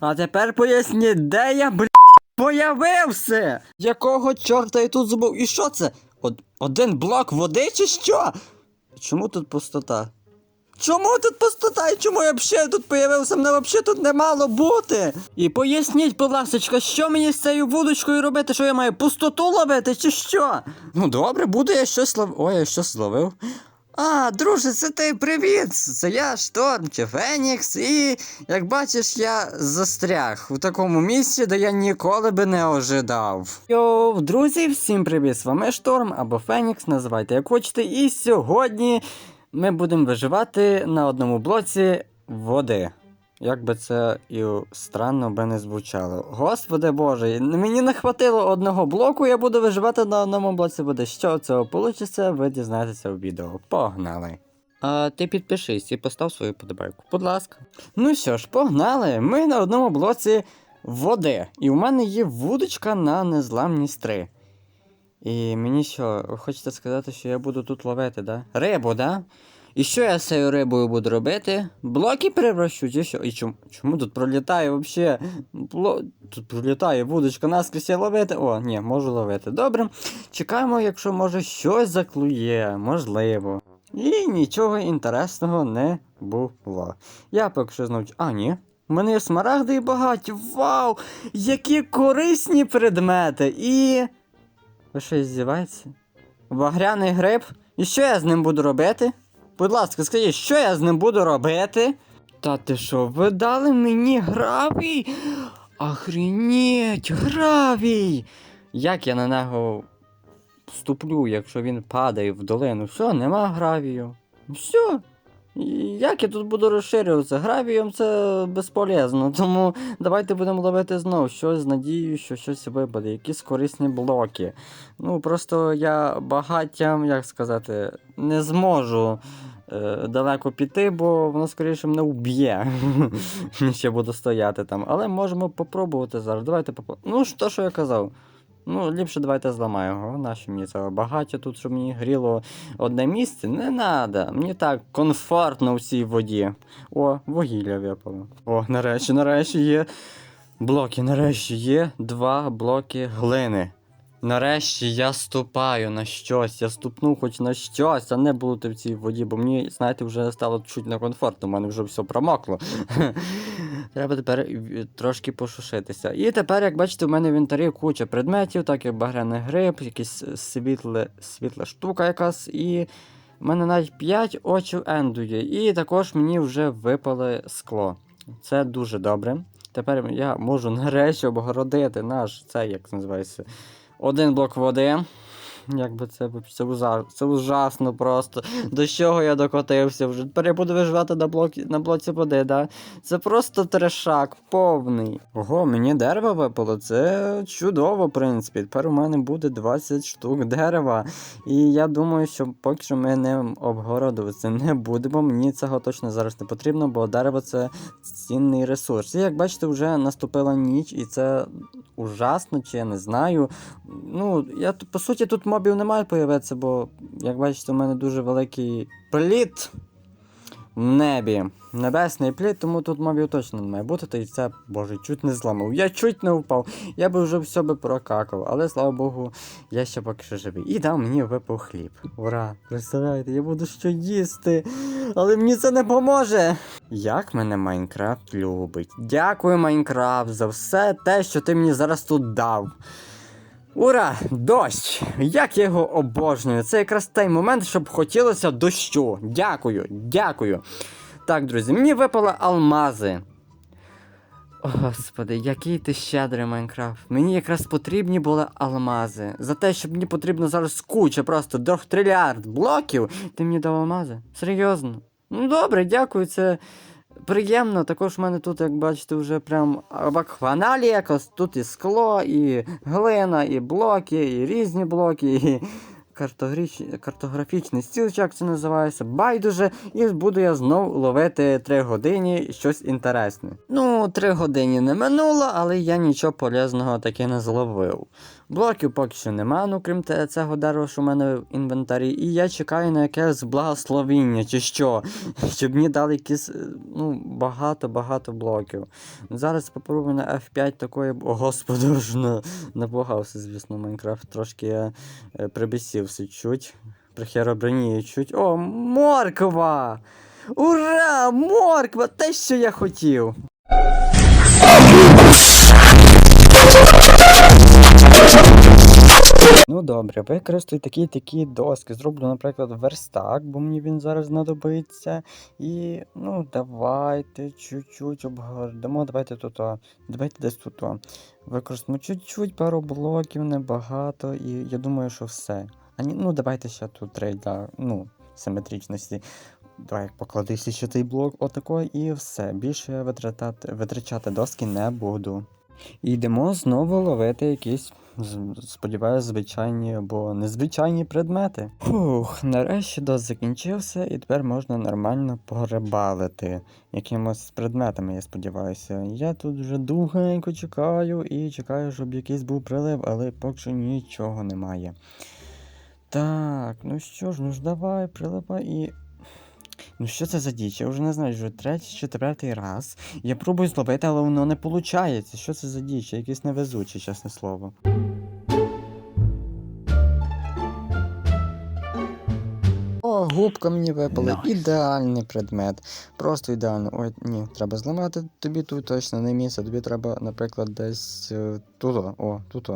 А тепер поясніть, де я, бля, появився? Якого чорта я тут забув? І що це? Од- один блок води чи що? Чому тут пустота? Чому тут пустота і чому я взагалі тут появився? Мене взагалі тут не мало бути. І поясніть, будь ласка, що мені з цією вудочкою робити? Що я маю пустоту ловити, чи що? Ну добре, буду я щось лов... Ой, я щось зловив. А, друже, це ти привіт! Це я Шторм чи Фенікс, і як бачиш, я застряг у такому місці, де я ніколи би не ожидав. Йоу, друзі, всім привіт! З вами Шторм або Фенікс, називайте як хочете. І сьогодні ми будемо виживати на одному блоці води. Як би це і странно би не звучало. Господи Боже, мені не хватило одного блоку, я буду виживати на одному блоці води. Що цього вийде, ви дізнаєтеся у відео. Погнали! А ти підпишись і постав свою подобайку. Будь ласка. Ну що ж, погнали! Ми на одному блоці води. І в мене є вудочка на незламність 3. І мені що, хочете сказати, що я буду тут ловити, да? Рибу, да? І що я з цією рибою буду робити? Блоки превращу, чи що? І чому, чому тут пролітає взагалі? Бло... Тут пролітає вудочка наскрізь ловити. О, ні, можу ловити. Добре. Чекаємо, якщо може щось заклює, можливо. І нічого інтересного не було. Я поки що знову. А, ні. У мене є смарагди і багаті. Вау! Які корисні предмети! І. Ви що здіваєтеся? Багряний гриб? І що я з ним буду робити? Будь ласка, скажіть, що я з ним буду робити? Та ти що, ви дали мені гравій? Охренеть, гравій! Як я на нього вступлю, якщо він падає в долину? Все, нема гравію. Все. Як я тут буду розширюватися? Гравієм це безполезно, тому давайте будемо ловити знов щось з надією, що щось випаде, якісь корисні блоки. Ну, просто я багаттям, як сказати, не зможу далеко піти, бо воно скоріше мене вб'є. Ще буду стояти там. Але можемо попробувати зараз. Давайте попробуємо. Ну, то, що я казав. Ну, ліпше давайте зламаю його. Нащо мені цього багаття тут, щоб мені гріло одне місце? Не треба. Мені так комфортно в цій воді. О, вугілля випало. О, нарешті, нарешті є. Блоки, нарешті є два блоки глини. Нарешті я ступаю на щось, я ступнув хоч на щось, а не бути в цій воді, бо мені, знаєте, вже стало чуть некомфортно, у мене вже все промокло. Треба тепер е, трошки пошушитися. І тепер, як бачите, у мене в інвентарі куча предметів, так як багряний гриб, якась світле, світла штука якась, і в мене навіть 5 очів енду є. І також мені вже випали скло. Це дуже добре. Тепер я можу нарешті обгородити наш цей, як це називається, один блок води. Якби це, це, ужа- це ужасно просто. До чого я докотився вже. Тепер я буду виживати на, блокі, на блоці води, да? Це просто трешак повний. Ого, мені дерева випало. Це чудово, в принципі. Тепер у мене буде 20 штук дерева. І я думаю, що поки що ми не обгородуватися не будемо. Мені цього точно зараз не потрібно, бо дерево це цінний ресурс. І як бачите, вже наступила ніч, і це ужасно, чи я не знаю. Ну, я по суті, тут мобів не маю появитися, бо, як бачите, у мене дуже великий пліт небі. Небесний пліт, тому тут мобів точно не має бути. Та й це, боже, чуть не зламав. Я чуть не впав. Я би вже все би прокакав, але слава Богу, я ще поки що живий. І дав мені випав хліб. Ура! Представляєте, я буду що їсти. Але мені це не поможе. Як мене Майнкрафт любить. Дякую, Майнкрафт, за все те, що ти мені зараз тут дав. Ура! Дощ! Як я його обожнюю! Це якраз той момент, щоб хотілося дощу. Дякую, дякую. Так, друзі, мені випали алмази. О, Господи, який ти щедрий Майнкрафт. Мені якраз потрібні були алмази. За те, що мені потрібно зараз куча, просто трильярд блоків. Ти мені дав алмази? Серйозно? Ну добре, дякую, це приємно. Також в мене тут, як бачите, вже прям вакхваналі якось. Тут і скло, і глина, і блоки, і різні блоки, і картографічний стіл, як це називається, байдуже, і буду я знов ловити 3 години щось інтересне. Ну, 3 години не минуло, але я нічого полезного таки не зловив. Блоків поки що нема, ну крім цього дерева, що в мене в інвентарі. І я чекаю на якесь благословіння, чи що. Щоб мені дали якісь е, ну, багато-багато блоків. Зараз попробую на F5 такої. О, господи, вже на- звісно, Майнкрафт. Трошки я е, прибісівся чуть. Прихеробронію чуть. О, морква! Ура! Морква! Те, що я хотів! Добре, використаю такі такі доски. Зроблю, наприклад, верстак, бо мені він зараз знадобиться. І ну давайте чуть-чуть обгорнемо. Давайте тут. Давайте десь тут. Використаємо чуть-чуть, пару блоків, небагато, і я думаю, що все. А ні, ну давайте ще тут три для ну, симетричності. Давай поклади ще цей блок, отако, і все. Більше витрачати, витрачати доски не буду. І йдемо знову ловити якісь, сподіваюсь, звичайні або незвичайні предмети. Фух, нарешті дос закінчився, і тепер можна нормально порибалити якимось предметами, я сподіваюся. Я тут вже довгенько чекаю і чекаю, щоб якийсь був прилив, але поки що нічого немає. Так, ну що ж, ну ж давай, приливай і. Ну що це за діч? Я вже не знаю, вже третій, четвертий раз. Я пробую зловити, але воно не виходить. Що це за діч? Я якийсь невезучий, чесне слово. Губка мені випала. Ідеальний предмет. Просто ідеально. Ой, ні, треба зламати. Тобі тут точно не місце. Тобі треба, наприклад, десь е, тут. о, О, тут.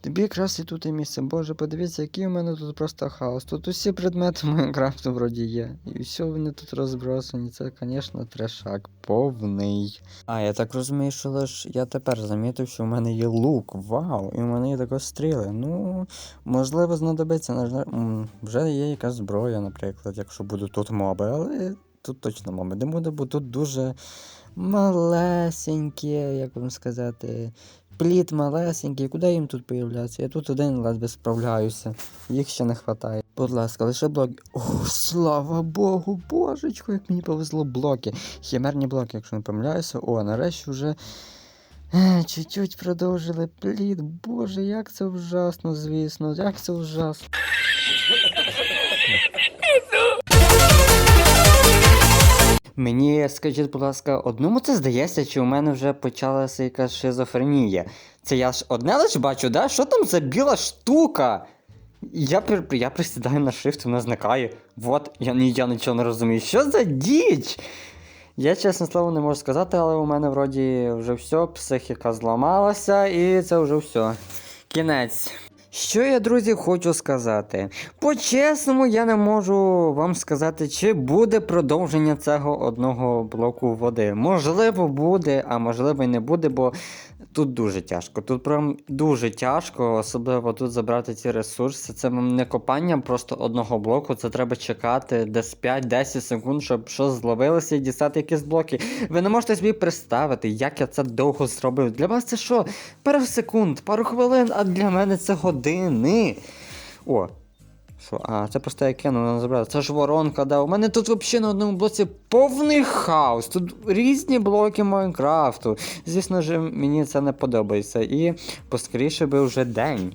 Тобі якраз і тут і місце. Боже, подивіться, який у мене тут просто хаос. Тут усі предмети Майнкрафту вроді є. І все вони тут розбросані. Це, звісно, трешак повний. А, я так розумію, що лише я тепер замітив, що в мене є лук. Вау! І в мене є також стріли. Ну, можливо, знадобиться. Вже є якась зброя, наприклад, якщо будуть тут моби, але тут точно моби не буде, бо тут дуже малесенькі, як вам сказати. Пліт малесенький, куди їм тут появлятися? Я тут один ледве справляюся. Їх ще не вистачає. Будь ласка, лише блоки. О, слава Богу, божечко, як мені повезло блоки. Хімерні блоки, якщо не помиляюся. О, нарешті вже. е, Чуть-чуть продовжили пліт. Боже, як це ужасно, звісно, як це ужасно. Мені скажіть, будь ласка, одному це здається, чи у мене вже почалася якась шизофренія. Це я ж одне лише бачу, да? Що там за біла штука? Я, я присідаю на шифт, вона зникає. Вот, я, я нічого не розумію. Що за діч? Я, чесне слово, не можу сказати, але у мене вроді вже все, психіка зламалася, і це вже все. Кінець. Що я, друзі, хочу сказати. По-чесному, я не можу вам сказати, чи буде продовження цього одного блоку води. Можливо, буде, а можливо і не буде, бо тут дуже тяжко. Тут прям дуже тяжко, особливо тут забрати ці ресурси. Це не копання просто одного блоку, це треба чекати десь 5-10 секунд, щоб щось зловилося і дістати якісь блоки. Ви не можете собі представити, як я це довго зробив. Для вас це що? Пару секунд, пару хвилин, а для мене це години. О, що? А, це просто я кинув, вона забрала. Це ж воронка, да. У мене тут взагалі на одному блоці повний хаос. Тут різні блоки Майнкрафту. Звісно ж, мені це не подобається. І поскоріше би вже день.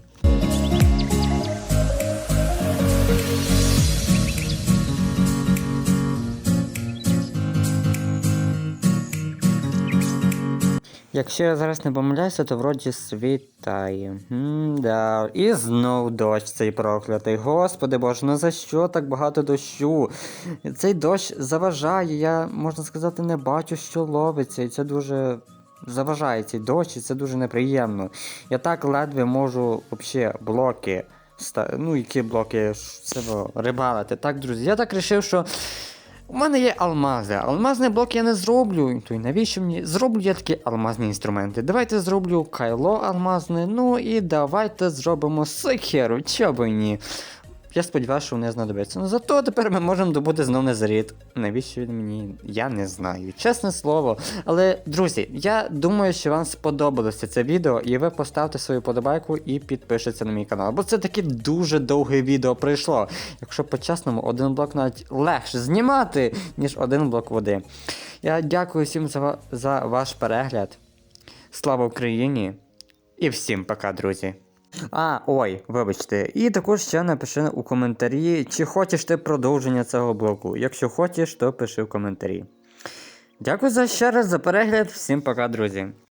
Якщо я зараз не помиляюся, то вроді світає. М-да. І знов дощ цей проклятий. Господи боже, ну за що так багато дощу? Цей дощ заважає, я, можна сказати, не бачу, що ловиться, і це дуже. Заважає цей дощ, і це дуже неприємно. Я так ледве можу взагалі блоки. Ну, які блоки це рибалити. Так, друзі, я так вирішив, що у мене є алмази. Алмазний блок я не зроблю. То й навіщо мені? Зроблю я такі алмазні інструменти. Давайте зроблю кайло алмазне, ну і давайте зробимо сихеру, чого й ні. Я сподіваюся, що вони знадобляться. Ну зато тепер ми можемо добути знов незарід. Навіщо він мені? Я не знаю. Чесне слово. Але, друзі, я думаю, що вам сподобалося це відео, і ви поставте свою подобайку і підпишіться на мій канал. Бо це таке дуже довге відео прийшло. Якщо по-чесному, один блок навіть легше знімати, ніж один блок води. Я дякую всім за, за ваш перегляд. Слава Україні! І всім пока, друзі! А, ой, вибачте. І також ще напиши у коментарі, чи хочеш ти продовження цього блоку. Якщо хочеш, то пиши в коментарі. Дякую за ще раз за перегляд. Всім пока, друзі.